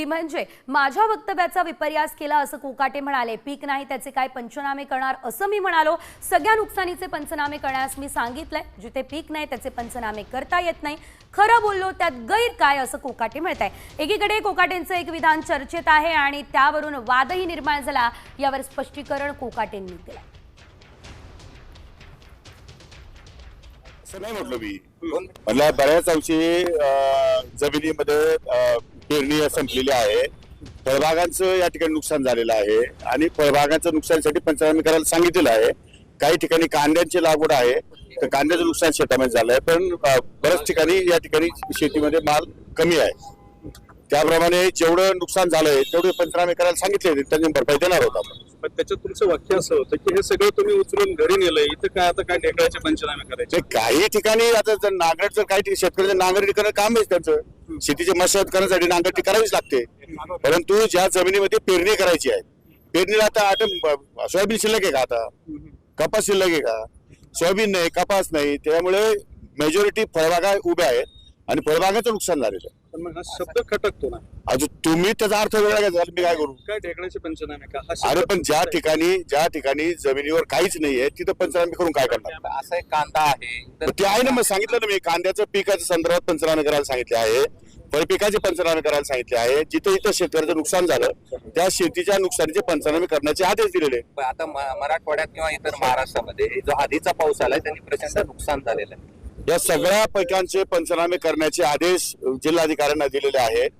ती म्हणजे माझ्या वक्तव्याचा विपर्यास केला असं कोकाटे म्हणाले. पीक नाही त्याचे काय पंचनामे करणार असं मी म्हणालो. सगळ्या नुकसानीचे पंचनामे करण्यास मी सांगितलंय. जिथे पीक नाही त्याचे पंचनामे करता येत नाही. खरं बोललो त्यात गैर काय असं कोकाटे मिळत आहे एकीकडे कोकाटेंचं एक विधान चर्चेत आहे आणि त्यावरून वादही निर्माण झाला. यावर स्पष्टीकरण कोकाटेंनी दिलं नाही म्हटलं मी. मला बऱ्याच अंशी जमिनीमध्ये पेरणी संपलेली आहे. फळबागांचं या ठिकाणी नुकसान झालेलं आहे आणि फळबागांचं नुकसानीसाठी पंचनामे करायला सांगितलेलं आहे. काही ठिकाणी कांद्यांची लागवड आहे तर कांद्याचं नुकसान शेतामध्ये झालंय पण अं, बऱ्याच ठिकाणी या ठिकाणी शेतीमध्ये माल कमी आहे. त्याप्रमाणे जेवढं नुकसान झालंय तेवढे पंचनामे करायला सांगितले होते त्यांनी भरपाई देणार होता आपण. पण त्याच्यात तुमचं वाक्य असं होतं की हे सगळं तुम्ही उचलून घरी नेलंय इथं काय आता काय ढेकळाचे पंचनामे करायचे? काही ठिकाणी आता जर नांगरट जर काही ठिकाणी शेतकऱ्याचं नांगरटी करणं काम आहे त्यांचं शेतीची मशागत करण्यासाठी नांगरटी करावीच लागते. परंतु ज्या जमिनीमध्ये पेरणी करायची आहे पेरणीला आता आता सोयाबीन शिल्लक आहे का आता? कपास शिल्लक आहे का? सोयाबीन नाही कपास नाही त्यामुळे मेजॉरिटी फळबागा उभ्या आहेत आणि फळबागाचं नुकसान झालेलं आहे. पण मग हा शब्द खटकतो ना. अजून तुम्ही त्याचा अर्थ वेगळा घ्या मी काय करू? काय ढेकळाचे पंचनामे का? हा अरे पण ज्या ठिकाणी ज्या ठिकाणी जमिनीवर काहीच नाहीये तिथं पंचनामे करून काय करणार? असा एक कांदा आहे. तर मग ते आहे ना मग सांगितलं ना मी कांद्याचं पिकाच्या संदर्भात पंचनामे करायला सांगितले आहे फळपिकाचे पंचनामे करायला सांगितले आहे जिथे इथं शेतकऱ्याचं नुकसान झालं त्या शेतीच्या नुकसानीचे पंचनामे करण्याचे आदेश दिलेले पण आता म- मराठवाड्यात किंवा इतर महाराष्ट्रामध्ये जो आधीचा पाऊस आलाय त्यांनी प्रचंड नुकसान झालेलं आहे. या सगळ्या पिकांचे पंचनामे करण्याचे आदेश जिल्हाधिकाऱ्यांना दिलेले आहेत.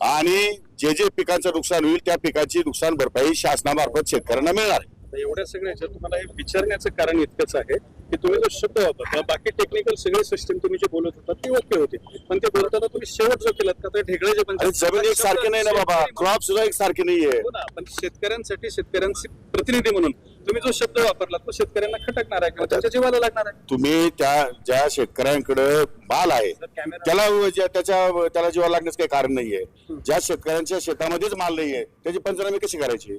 आणि जे जे पिकांचं नुकसान होईल त्या पिकाची नुकसान भरपाई शासनामार्फत शेतकऱ्यांना मिळणार तर एवढ्या सगळ्या तुम्हाला हे विचारण्याचं कारण इतकंच आहे. की तुम्ही जो शब्द वापरता बाकी टेक्निकल सगळे सिस्टम तुम्ही जे बोलत होता ती ओके होती. पण ते बोलताना तुम्ही शेवट जो केलात का ते ढेकळाचे अरे जमीन एक सारखे नाही ना बाबा. क्रॉप सुद्धा एक सारखे नाहीये. हो पण शेतकऱ्यांसाठी शेतकऱ्यांचे प्रतिनिधी म्हणून तुम्ही जो शब्द वापरला तो शेतकऱ्यांना खटकणार आहे किंवा त्यांच्या जीवाला लागणार आहे. तुम्ही त्या ज्या शेतकऱ्यांकडे माल आहे त्याला त्याच्या त्याला जीवा लागण्याचं काही कारण नाहीये. ज्या शेतकऱ्यांच्या शेतामध्येच माल नाहीये त्याची पंचनामे कशी करायची?